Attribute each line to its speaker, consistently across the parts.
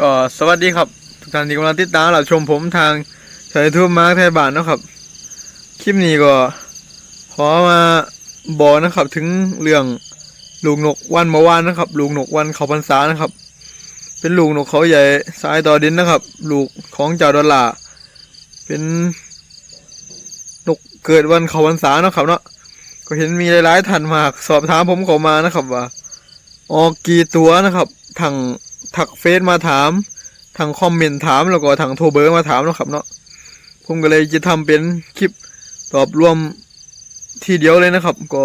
Speaker 1: ก็สวัสดีครับ ทุกท่านที่กำลังติดตามรับชมผมทางสายทูบมาร์คไทยบานนะครับ คลิปนี้ก็ขอมาบอกนะครับ ถึงเรื่องลูกนกวันเมื่อวานนะครับ ลูกนกวันเขาพรรษานะครับ เป็นลูกนกเขาใหญ่สายต่อดินนะครับ ลูกของเจ้าดอลลาเป็นนกเกิดวันเขาพรรษานะครับเนาะก็เห็นมีหลายๆท่านมากสอบถามผมเข้ามานะครับว่าออกกี่ตัวนะครับทาง ถักเฟซมาถามทางคอมเมนต์ถามแล้วก็ทางโทรเบอร์มาถามนะครับเนาะผมก็เลยจะทำเป็นคลิปตอบรวมทีเดียวเลยนะครับ ก็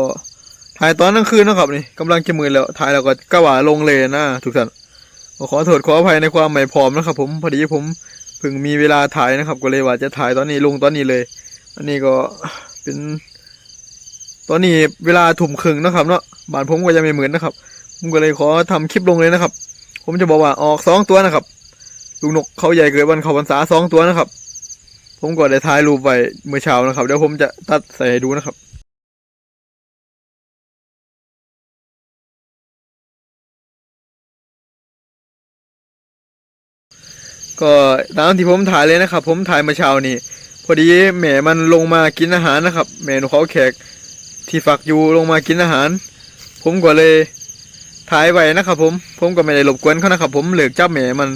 Speaker 1: ถ่ายตอนกลางคืนนะครับนี่กำลังจะมือแล้วถ่ายแล้วก็กระว่าลงเลยนะทุกท่านก็ขอโทษขออภัยในความไม่พร้อมนะครับ ผมพอดีผมเพิ่งมีเวลาถ่ายนะครับ ก็เลยว่าจะถ่ายตอนนี้ลงตอนนี้เลย อันนี้ก็เป็น ตอนนี้เวลาทุ่มครึ่งนะครับเนาะบ้านผมก็ยังไม่เหมือนนะครับ ผมก็เลยขอทำคลิปลงเลยนะครับ ผมจะบอกว่าออกสองตัวนะครับ ลูกนกเขาใหญ่เกิดวันเขาพรรษาสองตัวนะครับ ผมก็ได้ถ่ายรูปไว้เมื่อเช้านะครับเดี๋ยวผมจะตัดใส่ให้ดูนะครับก็ตามที่ผมถ่ายเลยนะครับ ผมถ่ายเมื่อเช้านี้พอดีแหม่มันลงมากินอาหารนะครับแหม่นกเขาแขกที่ฝักอยู่ลงมากินอาหาร ผมก็เลย ถ่ายไว้นะครับผม ผมก็ไม่ได้รบกวนเขานะครับผมเหลือกจับแหมมัน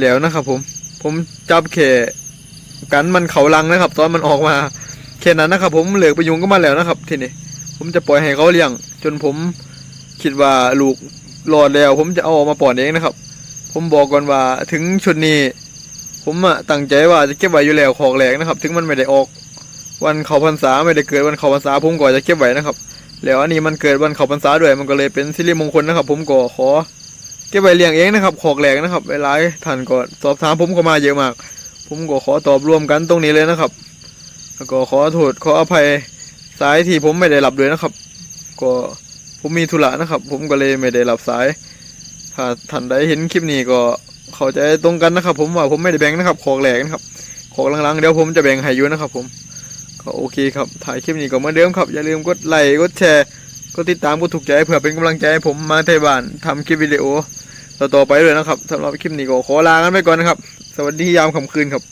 Speaker 1: แล้วนะครับผม ผมจับแค่กันมันเขาลังนะครับ ตอนมันออกมาแค่นั้นนะครับผมเหลือกไปยุงก็มาแล้วนะครับ ทีนี้ผมจะปล่อยให้เขาเลี้ยง จนผมคิดว่าลูกรอดแล้ว ผมจะเอาออกมาปล่อยเองนะครับ ผมบอกก่อนว่าถึงชุดนี้ ผมอะตั้งใจว่าจะเก็บไว้อยู่แล้วของแหลกนะครับ ถึงมันไม่ได้ออก วันเขาพรรษาไม่ได้เกิดวันเขาพรรษาผมก็จะเก็บไว้นะครับ แล้วอันนี้มันเกิดวันเขาพรรษาด้วยมันก็เลยเป็นสิริมงคลนะครับ ผมก็ขอเก็บไว้เลี้ยงเองนะครับขอกแหลกนะครับหลายท่านก็สอบถามผมเข้ามาเยอะมาก ผมก็ขอตอบรวมกันตรงนี้เลยนะครับ แล้วก็ขอโทษขออภัยสายที่ผมไม่ได้รับเลยนะครับ ก็ผมมีธุระนะครับ ผมก็เลยไม่ได้รับสาย ถ้าท่านใดเห็นคลิปนี้ก็เข้าใจตรงกันนะครับ ผมว่าผมไม่ได้แบ่งนะครับของแหลกนะครับของหลังๆเดี๋ยวผมจะแบ่งให้อยู่นะครับ ผม ก็โอเคครับถ่ายคลิปนี้ก็เหมือนเดิมครับ อย่าลืมกดไลค์กดแชร์กดติดตามกดถูกใจเพื่อเป็นกำลังใจให้ผมมาไทยบ้านทำคลิปวิดีโอต่อๆไปเลยนะครับสำหรับคลิปนี้ก็ขอลากันไปก่อนนะครับ สวัสดียามค่ำคืนครับ